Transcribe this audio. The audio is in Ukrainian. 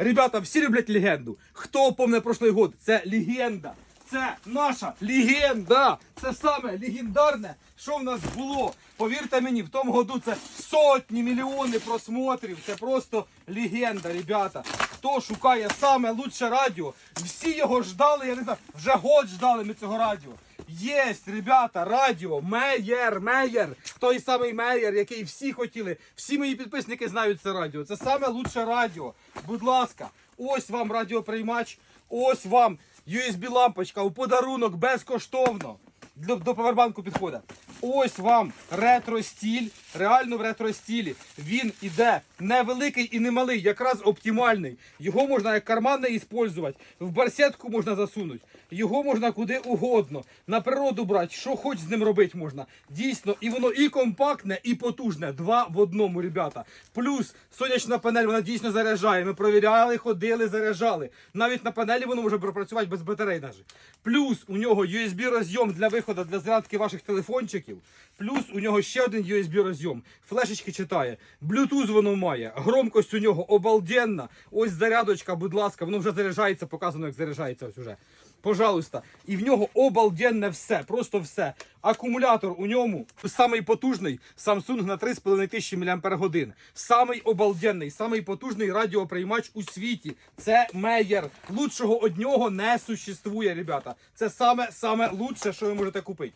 Ребята, всі люблять легенду. Хто помне прошлий год? Це легенда. Це наша легенда. Це саме легендарне, що в нас було. Повірте мені, в тому году це сотні мільйони просмотрів. Це просто легенда, ребята. Хто шукає саме лучше радіо? Всі його ждали, я не знаю, вже год ждали ми цього радіо. Єсть, ребята, радіо, Меєр, Меєр, той самий Меєр, який всі хотіли. Всі мої підписники знають це радіо. Це саме лучше радіо. Будь ласка, ось вам радіоприймач, ось вам USB-лампочка у подарунок безкоштовно. До, до павербанку підходить. Ось вам ретро-стіль, реально в ретро-стілі. Він іде невеликий і не малий, якраз оптимальний. Його можна як карманне іспользувати, в барсетку можна засунути, його можна куди угодно, на природу брати, що хоч з ним робити можна. Дійсно, і воно і компактне, і потужне. Два в одному, ребята. Плюс сонячна панель, вона дійсно заряджає. Ми провіряли, ходили, заряджали. Навіть на панелі воно може пропрацювати без батарей навіть. Плюс у нього USB розйом для виходу для зарядки ваших телефончиків. Плюс у нього ще один USB розйом. Флешечки читає. Bluetooth воно має. Громкость у нього обалденна. Ось зарядочка, будь ласка, воно вже заряджається, показано, як заряджається ось уже. Пожалуйста. І в нього обалденне все, просто все. Акумулятор у ньому самий потужний Samsung на 3500 мАч. Самий обалденний, самий потужний радіоприймач у світі. Це Меєр. Лучшого од нього не существує, ребята. Це саме саме лучше, що ви можете купити.